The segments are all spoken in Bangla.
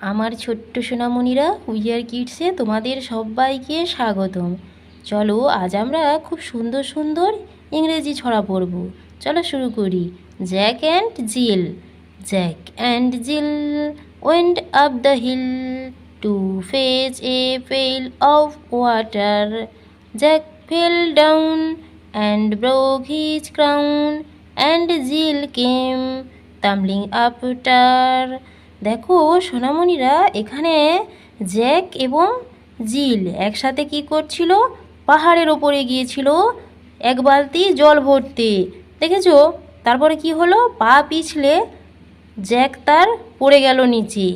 আমার ছোট্ট সোনামণিরা উইয়ার কিডসে তোমাদের সবাইকে স্বাগতম। চলো, আজ আমরা খুব সুন্দর সুন্দর ইংরেজি ছড়া পড়ব। চলো শুরু করি। Jack and Jill Jack and Jill went up the hill to fetch a pail of water Jack fell down and broke his crown and Jill came tumbling after দেখো সোনামণিরা এখানে জ্যাক এবং জিল একসাথে কি করছিল? পাহাড়ের ওপরে গিয়েছিল, এক বালতি জল ভরতে। দেখেছ? তারপরে কি হলো? পা পিছলে জ্যাক তার পড়ে গেল নিচে।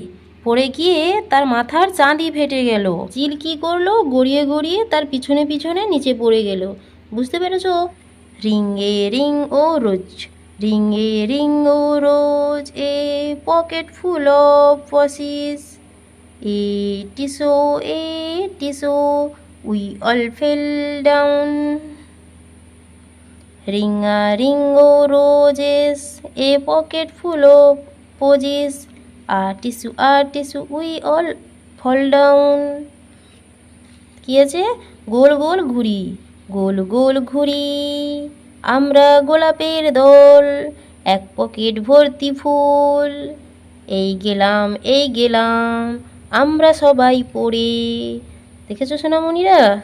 পড়ে গিয়ে তার মাথার চাঁদি ফেটে গেল। চিল কি করল? গড়িয়ে গড়িয়ে তার পিছনে পিছনে নিচে পড়ে গেল। বুঝতে পেরেছ? Ring a ring o rose. Ring a ring o rose a pocket full of posies atishoo atishoo we all fall down ring a ring o roses a pocket full of posies atishoo atishoo we all fall down কি আছে? গোল গোল ঘুরি গোল গোল ঘুরি আমরা গোলাপের দল এক পকেট ভর্তি ফুল। এই গেলাম এই গেলাম, আমরা সবাই পড়ে। দেখেছ সোনামণিরা?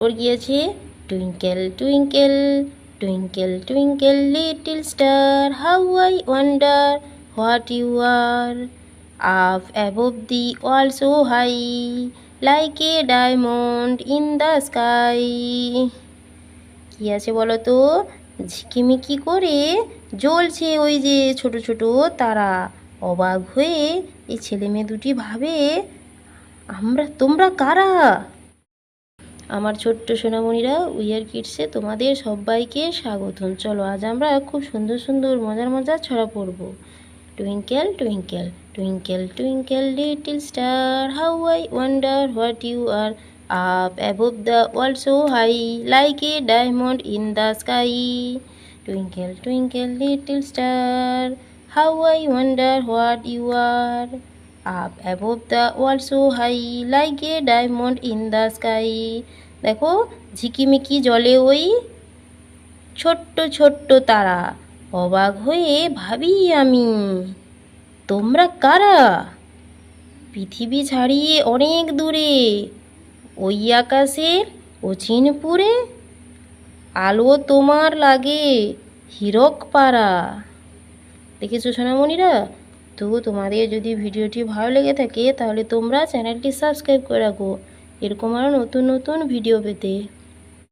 ওর গিয়েছে। Twinkle twinkle twinkle twinkle, little star, how I wonder, what you are. Up above the world so high, like a diamond in the sky. কী আছে বলো তো? ঝিকিমিকি করে জ্বলছে ওই যে ছোট ছোট তারা। অবাক হয়ে এই ছেলে মেয়ে দুটি ভাবে, আমরা, তোমরা কারা? আমার ছোট্ট সোনামণিরা, উইয়ার কিডসে তোমাদের সবাইকে স্বাগতম। চলো, আজ আমরা খুব সুন্দর সুন্দর মজার মজার ছড়া পড়ব। Twinkle twinkle twinkle twinkle, little star, how I wonder what you are up above the world so high like a diamond in the sky twinkle twinkle little star how I wonder what you are up above the world so high like a diamond in the sky দেখো, ঝিকিমিকি জলে ওই ছোট্ট ছোট্ট তারা। অবাক হয়ে ভাবি আমি, তোমরা কারা? পৃথিবী ছাড়িয়ে অনেক দূরে। ওই আকাশের অচিনপুরে আলো তোমার লাগে হীরক পাড়া দেখেছ সোনামণিরা? তো তোমাদের যদি ভিডিওটি ভালো লেগে থাকে, তাহলে তোমরা চ্যানেলটি সাবস্ক্রাইব করে রাখো। এরকম আরও নতুন নতুন ভিডিও পেতে।